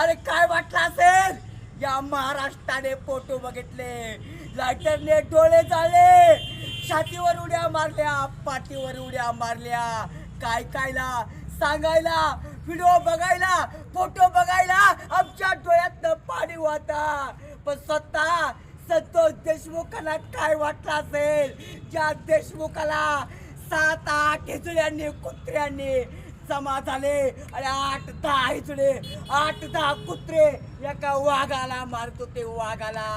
अरे काय वाटलं असेल? या महाराष्ट्राने फोटो बघितले. लायटरने डोळे जाळले. छातीवर उड्या मारल्या पाठीवर उड्या मारल्या. काय कायला? सांगायला व्हिडिओ बघायला फोटो बघायला आमच्या डोळ्यातनं पाणी वाहता. पण स्वतः संतोष देशमुखांना काय वाटलं असेल? ज्या देशमुखाला सात आठ हिजड्यांनी कुत्र्यांनी जमा झाले आणि आठ दहा हिजडे आठ दहा कुत्रे एका वाघाला मारत होते वाघाला.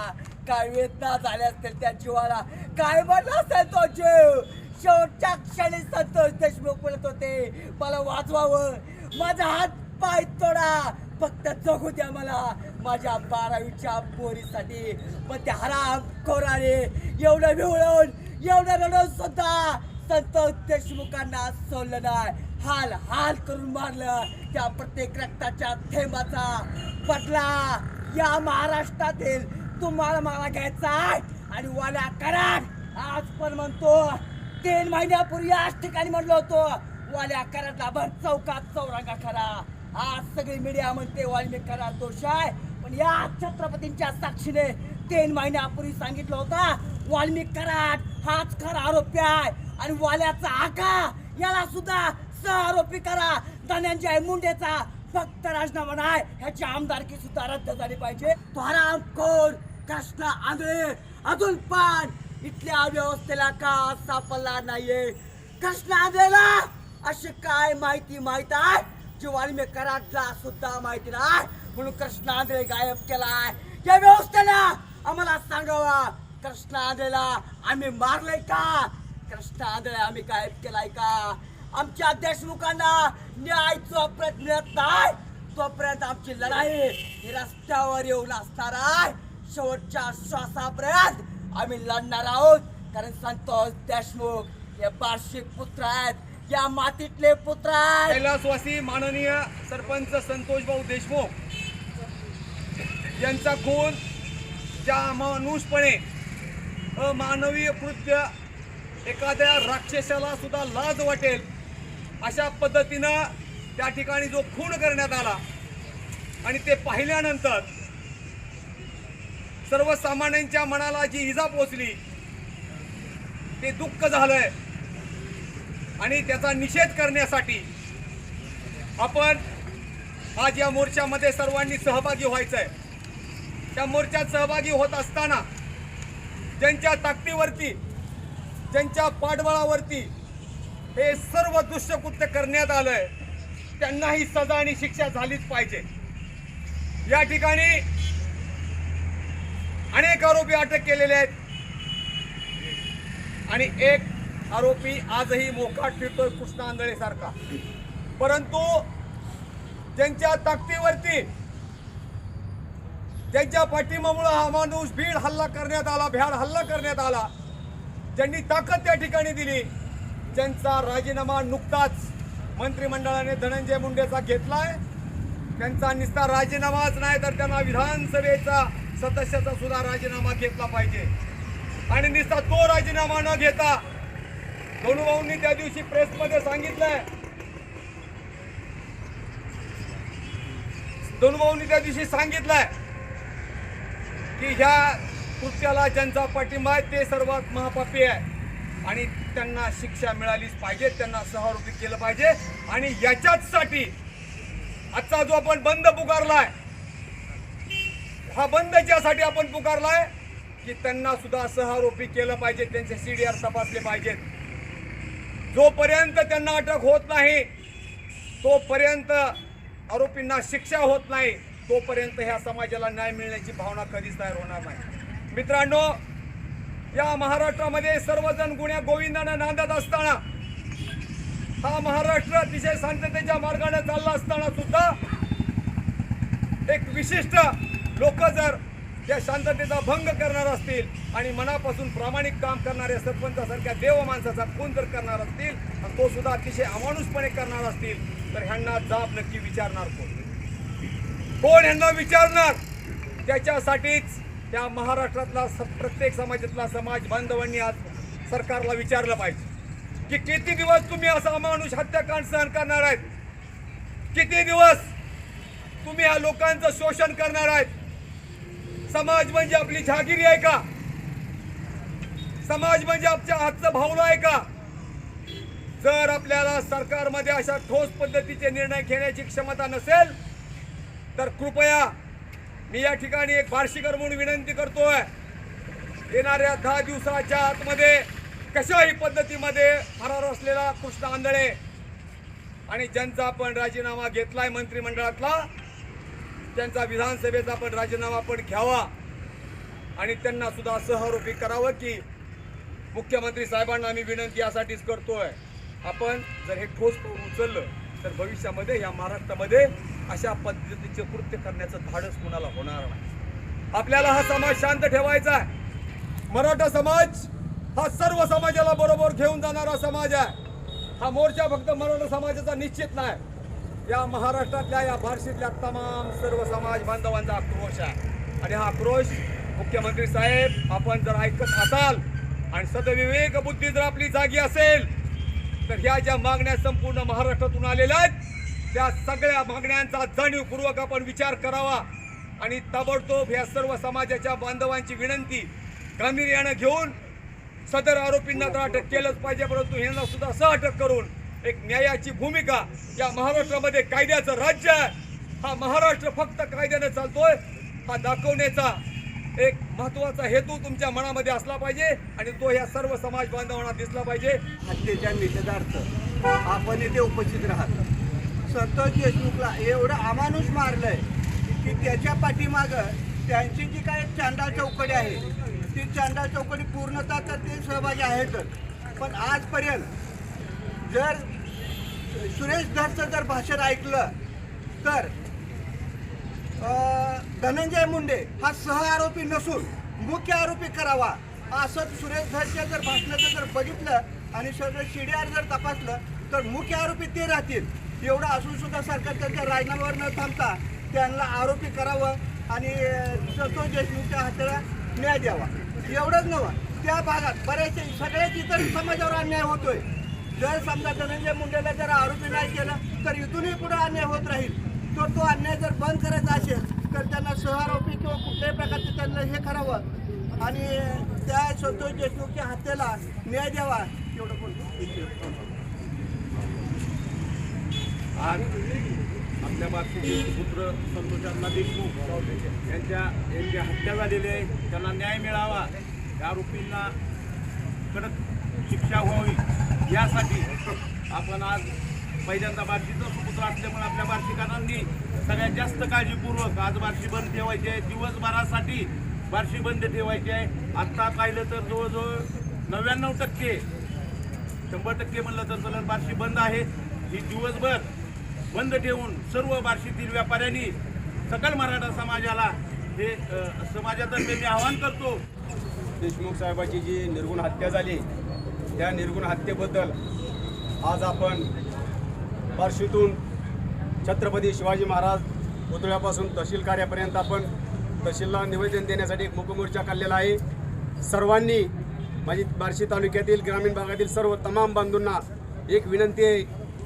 काय वेदना झाल्या असतील त्या जीवाला. काय म्हणलं असेल तो जीव? शेवटच्या क्षणी संतोष देशमुख बोलत होते मला वाचवावं माझा हात पाय तोडा. फक्त जगू द्या मला. माझ्या बारावीच्या पोरीसाठी. पण त्या हराम खोराने एवढं मिळवून एवढं रडून सुद्धा संत देशमुखांना सोडलं नाही. हाल हाल करून मारलं. त्या प्रत्येक रक्ताच्या थेंबाचा बदला या महाराष्ट्रातील तुम्हाला मला घ्यायचा आहे आणि वाल्या कराड आज पण म्हणतो तीन महिन्यापूर्वी याच ठिकाणी म्हणलो होतो वाल्या कराडला भर चौकात चौरंगा खरा आज सगळी मीडिया म्हणते वाल्मिक कराड दोष आहे. पण या छत्रपतींच्या साक्षीने तीन महिन्यापूर्वी सांगितलं होतं वाल्मिक कराड हाच खरा आरोपी आहे. आणि वाल्याचा आका याला सुद्धा सह आरोपी करा. धनंजय मुंडेचा फक्त राजीनामा नाही ह्याची आमदारकी सुद्धा रद्द झाली पाहिजे. तो कोण कृष्ण आंधळे अजून पण इथल्या व्यवस्थेला का सापडला नाहीये? कृष्ण आंधळेला अशी काय माहिती माहीत आहे? जी वाल्मिक कराडला सुद्धा माहिती नाही. म्हणून कृष्ण आंधळे गायब केलाय. या व्यवस्थेला आम्हाला सांगावा कृष्ण आंधळेला आम्ही मारले का? कष्ट आंधळे आम्ही काय केलाय का? आमच्या देशमुखांना न्याय जोपर्यंत मिळत नाही. तोपर्यंत आमची लढाई ही रस्त्यावर येऊन असणार आहे. शेवटच्या श्वासापर्यंत आम्ही लढणार आहोत. कारण संतोष देशमुख हे वार्षिक पुत्र आहेत. या मातीतले पुत्र आहेत. कैलासवासी माननीय सरपंच संतोष भाऊ देशमुख यांचा खून ज्या अमानुषपणे अमानवीय कृत्य एखाद्या राक्षसाला सुद्धा लाज वाटेल. अशा पद्धतीनं त्या ठिकाणी जो खून करण्यात आला आणि ते पाहिल्यानंतर सर्वसामान्यांच्या मनाला जी इजा पोचली ते दुःख झालंय. आणि त्याचा निषेध करण्यासाठी आपण आज या मोर्चामध्ये सर्वांनी सहभागी व्हायचं आहे त्या मोर्चात सहभागी होत असताना ज्यांच्या ताकदीवरती ज्यांच्या पाठबळावरती हे सर्व दुष्यकृत्य करण्यात आलंय त्यांना ही सजा आणि शिक्षा झालीच पाहिजे. या ठिकाणी अनेक आरोपी अटक केलेले आहेत. आणि एक आरोपी आजही मोकाट फिरतोय कृष्ण आंधळे सारखा. परंतु ज्यांच्या ताकदीवरती ज्यांच्या पाठिंबामुळे हा माणूस भीड हल्ला करण्यात आला भ्याड हल्ला करण्यात आला ज्यांनी ताकद त्या ठिकाणी दिली ज्यांचा राजीनामा नुकताच मंत्रिमंडळाने धनंजय मुंडेचा घेतलाय त्यांचा निस्ता राजीनामाच नाही तर त्यांना विधानसभेचा सदस्याचा सुद्धा राजीनामा घेतला पाहिजे. आणि निस्ता तो राजीनामा न घेता धनुभाऊंनी त्या दिवशी प्रेसमध्ये सांगितलंय धनुभाऊंनी त्या दिवशी सांगितलंय की ह्या कृत्याला ज्यांचा पाठिंबा आहे ते सर्वात महापापी आहे. आणि त्यांना शिक्षा मिळालीच पाहिजे त्यांना सहारोपी केलं पाहिजे. आणि याच्याचसाठी आजचा जो आपण बंद पुकारलाय हा बंद ज्यासाठी आपण पुकारलाय की त्यांना सुद्धा सहारोपी केलं पाहिजे त्यांचे सीडीआर तपासले पाहिजेत. जोपर्यंत त्यांना अटक होत नाही तोपर्यंत आरोपींना शिक्षा होत नाही तोपर्यंत ह्या समाजाला न्याय मिळण्याची भावना कधीच तयार होणार नाही. मित्रांनो या महाराष्ट्रामध्ये सर्वजण गुण्या गोविंदानं नांदत असताना हा महाराष्ट्र अतिशय शांततेच्या मार्गाने चालला असताना सुद्धा एक विशिष्ट लोक जर या शांततेचा भंग करणार असतील आणि मनापासून प्रामाणिक काम करणाऱ्या सरपंचासारख्या देव माणसाचा खून जर करणार असतील आणि तो सुद्धा अतिशय अमानुषपणे करणार असतील तर ह्यांना जाब नक्की विचारणार कोण? कोण ह्यांना विचारणार? त्याच्यासाठीच त्या महाराष्ट्रातला स- प्रत्येक समाजातला समाज बांधवांनी आज सरकारला विचारलं पाहिजे की किती दिवस तुम्ही असा माणूस हत्याकांड सहन करणार आहेत? किती दिवस तुम्ही ह्या लोकांचं शोषण करणार आहेत? समाज म्हणजे आपली जहागिरी आहे का? समाज म्हणजे आमच्या हातचं भावना आहे का? जर आपल्याला सरकारमध्ये अशा ठोस पद्धतीचे निर्णय घेण्याची क्षमता नसेल तर कृपया मी या ठिकाणी एक बार्शीकर म्हणून विनंती करतोय. येणाऱ्या दहा दिवसाच्या आतमध्ये कशाही पद्धतीमध्ये फरार असलेला कृष्ण आंधळे आणि ज्यांचा आपण राजीनामा घेतलाय मंत्रिमंडळातला त्यांचा विधानसभेचा आपण राजीनामा पण घ्यावा. आणि त्यांना सुद्धा सहआरोपी करावं की मुख्यमंत्री साहेबांना आम्ही विनंती यासाठीच करतोय. आपण जर हे ठोस पाऊल उचललं तर भविष्यामध्ये या महाराष्ट्रामध्ये अशा पद्धतीचे कृत्य करण्याचं धाडस कुणाला होणार नाही. आपल्याला हा समाज शांत ठेवायचा आहे. मराठा समाज हा सर्व समाजाला बरोबर घेऊन जाणारा समाज आहे. हा मोर्चा फक्त मराठा समाजाचा निश्चित नाही. या महाराष्ट्रातल्या या बार्शीतल्या तमाम सर्व समाज बांधवांचा आक्रोश आहे. आणि हा आक्रोश मुख्यमंत्री साहेब आपण जर ऐकत असाल आणि सदविवेक बुद्धी जर आपली जागी असेल तर ह्या ज्या मागण्या संपूर्ण महाराष्ट्रातून आलेल्या आहेत त्या सगळ्या मागण्यांचा जाणीवपूर्वक आपण विचार करावा आणि ताबडतोब ह्या सर्व समाजाच्या बांधवांची विनंती गांभीर्यानं घेऊन सदर आरोपींना तर अटक केलंच पाहिजे परंतु यांना सुद्धा सह अटक करून एक न्यायाची भूमिका या महाराष्ट्रामध्ये कायद्याचं राज्य आहे. हा महाराष्ट्र फक्त कायद्यानं चालतोय हा दाखवण्याचा एक महत्त्वाचा हेतू तुमच्या मनामध्ये असला पाहिजे आणि तो या सर्व समाज बांधवांना दिसला पाहिजे. हत्येच्या निषेधार्थ. आपण इथे उपस्थित राहतो. संतोष देशमुखला एवढं अमानुष मारलंय की त्याच्या पाठीमागं त्यांची जी काय चांदा चौकडी आहे ती चांदा चौकडी पूर्णतः तर ते सहभागी आहेतच पण आजपर्यंत जर सुरेश धरचं जर भाषण ऐकलं तर धनंजय मुंडे हा सह आरोपी नसून मुख्य आरोपी करावा असं सुरेश धरच्या जर भाषणाचं जर बघितलं आणि सगळं शिडीआर जर तपासलं तर मुख्य आरोपी ते राहतील. एवढं असून सुद्धा सरकार त्यांच्या राजीनाम्यावर न थांबता त्यांना आरोपी करावं आणि संतोष देशमुखच्या हाताला न्याय द्यावा. एवढंच नव्हं त्या भागात बऱ्याचशा सगळ्याच इतर समाजावर अन्याय होतोय. जर समजा धनंजय मुंडेला जर आरोपी नाही केलं तर इथूनही पुढे अन्याय होत राहील. तर तो अन्याय जर बंद करायचा असेल तर त्यांना सहआरोपी किंवा कुठल्याही प्रकारचे त्यांना हे करावं आणि त्या संतोष देशमुखच्या हत्येला न्याय द्यावा. एवढं बोलतो. आज आपल्या बाबतीचे पुत्र संतोषांना देशमुख यांच्या यांची हत्या झालेली आहे. त्यांना न्याय मिळावा. त्या आरोपींना कडक शिक्षा व्हावी. यासाठी आपण आज पहिल्यांदा बार्शीचं सुपुत्र असल्यामुळे आपल्या बार्शीकरांनी सगळ्यात जास्त काळजीपूर्वक आज बार्शी बंद ठेवायची आहे. दिवसभरासाठी बार्शी बंद ठेवायची आहे. आत्ता पाहिलं तर जवळजवळ नव्याण्णव टक्के शंभर टक्के म्हणलं तर चलन बार्शी बंद आहे. ही दिवसभर बंद ठेवून सर्व बार्शीतील व्यापाऱ्यांनी सकल मराठा समाजाला हे समाजातर्फे मी आवाहन करतो. देशमुख साहेबाची जी निर्गुण हत्या झाली त्या निर्गुण हत्येबद्दल आज आपण बार्शीतून छत्रपती शिवाजी महाराज पुतळ्यापासून तहसील कार्यापर्यंत आपण तहसीलला निवेदन देण्यासाठी एक मुकमोर्चा काढलेला आहे. सर्वांनी माझी बार्शी तालुक्यातील ग्रामीण भागातील सर्व तमाम बांधूंना एक विनंती आहे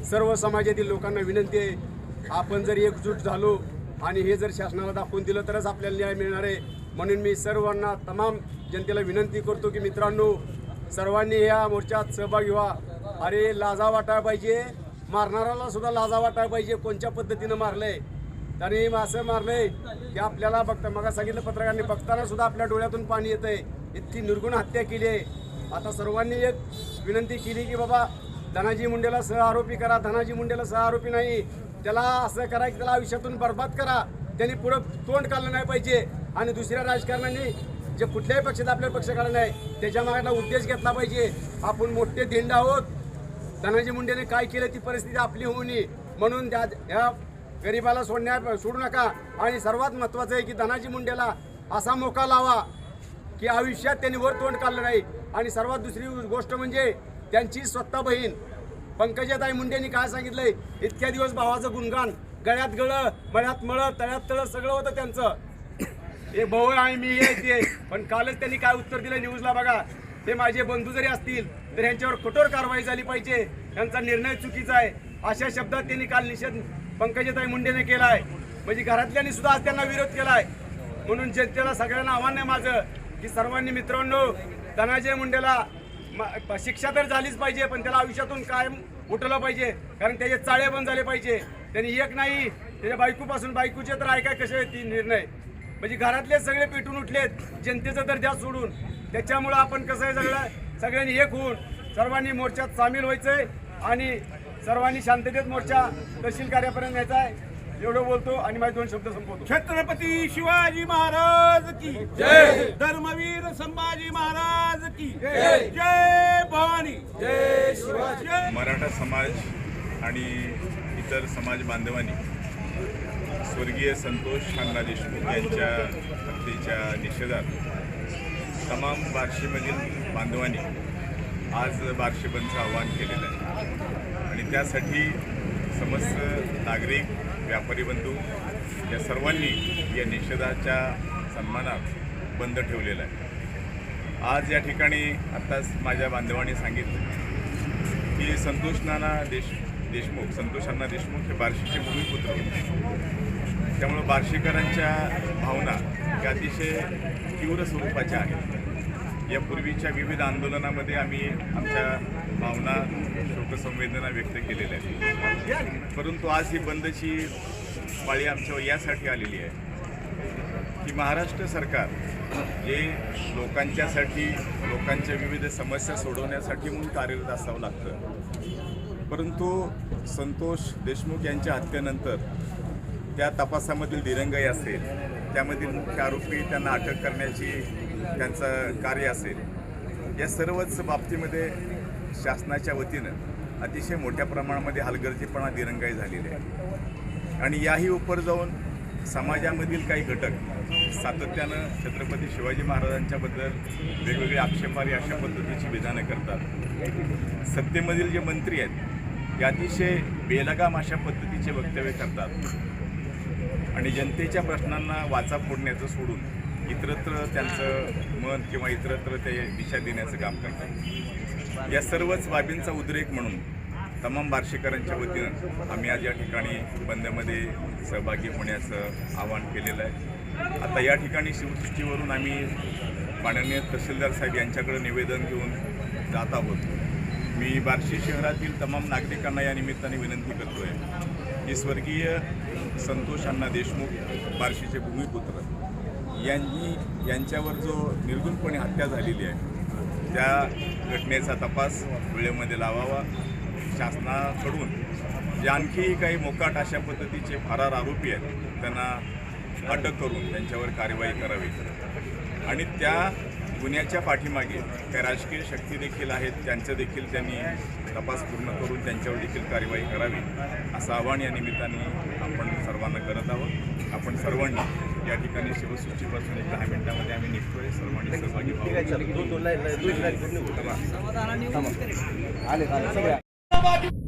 सर्व समाजातील लोकांना विनंती आहे आपण जर एकजूट झालो आणि हे जर शासनाला दाखवून दिलं तरच आपल्याला न्याय मिळणार आहे. म्हणून मी सर्वांना तमाम जनतेला विनंती करतो की मित्रांनो सर्वांनी या मोर्चात सहभागी व्हा. अरे लाजा वाटायला पाहिजे. मारणाऱ्याला सुद्धा लाजा वाटायला पाहिजे कोणत्या पद्धतीनं मारलंय? त्याने असं मारलंय की आपल्याला बघता मग सांगितलं पत्रकारांनी बघताना सुद्धा आपल्या डोळ्यातून पाणी येतंय. इतकी निर्गुण हत्या केली आहे. आता सर्वांनी एक विनंती केली की बाबा धनाजी मुंडेला सह आरोपी करा धनाजी मुंडेला सह आरोपी नाही. त्याला असं करा की त्याला आयुष्यातून बर्बाद करा. त्यांनी पुढं तोंड काढलं नाही पाहिजे. आणि दुसऱ्या राजकारणाने जे कुठल्याही पक्षात आपल्या पक्ष काढलं नाही त्याच्या मागला उद्देश घेतला पाहिजे. आपण मोठे दिंड आहोत. धनाजी मुंडेने काय केलं ती परिस्थिती आपली होऊ नये. म्हणून त्या ह्या गरिबाला सोडण्या सोडू नका. आणि सर्वात महत्त्वाचं आहे की धनाजी मुंडेला असा मोका लावा की आयुष्यात त्यांनी वर तोंड काढलं नाही. आणि सर्वात दुसरी गोष्ट म्हणजे त्यांची स्वतः बहीण. पंकजाताई मुंडेंनी काय सांगितलंय? इतक्या दिवस भावाचं गुणगान गळ्यात गळं मळ्यात मळ तळ्यात तळ सगळं होतं त्यांचं. हे भाऊ आहे मी येते ते पण कालच त्यांनी काय उत्तर दिलं न्यूजला बघा. ते माझे बंधू जरी असतील तर यांच्यावर कठोर कारवाई झाली पाहिजे. त्यांचा निर्णय चुकीचा आहे. अशा शब्दात त्यांनी काल निषेध पंकजाताई मुंडेने केला आहे. म्हणजे घरातल्यांनी सुद्धा आज त्यांना विरोध केला आहे. म्हणून जनतेला सगळ्यांना आव्हान आहे माझं की सर्वांनी मित्रांनो धनाजय मुंडेला शिक्षा तर झालीच पाहिजे पण त्याला आयुष्यातून कायम उठवलं पाहिजे. कारण त्याचे चाळे बंद झाले पाहिजे. त्यांनी एक नाही त्याच्या बायकोपासून बायकोचे तर ऐकाय कसे तीन निर्णय? म्हणजे घरातले सगळे पेटून उठलेत जनतेचं तर द्या सोडून. त्याच्यामुळं आपण कसं आहे सगळं सगळ्यांनी एक होऊन सर्वांनी मोर्चात सामील व्हायचंय आणि सर्वांनी शांततेत मोर्चा तहसील कार्यापर्यंत न्यायचा आहे. एवढं बोलतो आणि माझे दोन शब्द संपवतो. छत्रपती शिवाजी महाराज की जय. धर्मवीर संभाजी महाराज की जय. जय भवानी. जय शिवाजी. मराठा समाज आणि इतर समाज बांधवांनी स्वर्गीय संतोष अण्णा देशमुख यांच्या हत्येच्या निषेधात तमाम बार्शीमधील बांधवांनी आज बार्शी बंदचं आवाहन केलेलं आहे. आणि त्यासाठी समस्त नागरिक व्यापारी बंधू या सर्वांनी या निषेधाच्या सन्मानात बंद ठेवलेला आहे. आज या ठिकाणी आत्ताच माझ्या बांधवांनी सांगितलं की संतोष नाना देश देशमुख संतोष अण्णा देशमुख हे बार्शीचे भूमिपुत्र होते. त्यामुळं बार्शीकरांच्या भावना या अतिशय तीव्र स्वरूपाच्या आहेत. यापूर्वीच्या विविध आंदोलनामध्ये आम्ही आमच्या भावना शोकसंवेदना व्यक्त केलेल्या आहेत. परंतु आज ही बंदची पाळी आमच्यावर यासाठी आलेली आहे की महाराष्ट्र सरकार जे लोकांच्यासाठी लोकांच्या विविध समस्या सोडवण्यासाठी म्हणून कार्यरत असावं लागतं. परंतु संतोष देशमुख यांच्या हत्येनंतर त्या तपासामधील दिरंगाई असेल त्यामधील मुख्य आरोपी त्यांना अटक करण्याची त्यांचं कार्य असेल. या सर्वच बाबतीमध्ये शासनाच्या वतीनं अतिशय मोठ्या प्रमाणामध्ये हलगर्जीपणा दिरंगाई झालेली आहे. आणि याही उपर जाऊन समाजामधील काही घटक सातत्यानं छत्रपती शिवाजी महाराजांच्याबद्दल वेगवेगळे आक्षेपारी अशा पद्धतीची विधानं करतात. सत्तेमधील जे मंत्री आहेत ते अतिशय बेलगाम अशा पद्धतीचे वक्तव्य करतात. आणि जनतेच्या प्रश्नांना वाचा फोडण्याचं सोडून इतरत्र त्यांचं मन किंवा इतरत्र ते दिशा देण्याचं काम करतात. या सर्वच बाबींचा उद्रेक म्हणून तमाम बार्शीकरांच्या वतीनं आम्ही आज या ठिकाणी बंदमध्ये सहभागी होण्याचं आवाहन केलेलं आहे. आता या ठिकाणी शिवसृष्टीवरून आम्ही माननीय तहसीलदार साहेब यांच्याकडे निवेदन घेऊन जात आहोत. मी बार्शी शहरातील तमाम नागरिकांना या निमित्ताने विनंती करतो आहे हे स्वर्गीय संतोष अण्णा देशमुख बार्शीचे भूमिपुत्र. यांनी यांच्यावर जो निर्गुणपणे हत्या झालेली आहे त्या घटनेचा तपास वेळेमध्ये लावावा. शासनाकडून जे आणखी काही मोकाट अशा पद्धतीचे फरार आरोपी आहेत त्यांना अटक करून त्यांच्यावर कारवाई करावी. आणि त्या गुन्ह्याच्या पाठीमागे त्या राजकीय शक्ती देखील आहेत त्यांचं देखील त्यांनी तपास पूर्ण करून त्यांच्यावर देखील कारवाई करावी असं आव्हान या निमित्ताने आपण सर्वांना करत आहोत. आपण सर्वांनी या ठिकाणी शिवसृष्टीपासून एक दहा मिनिटामध्ये आम्ही निघतोय. सर्वांनी सहभागी व्हावं.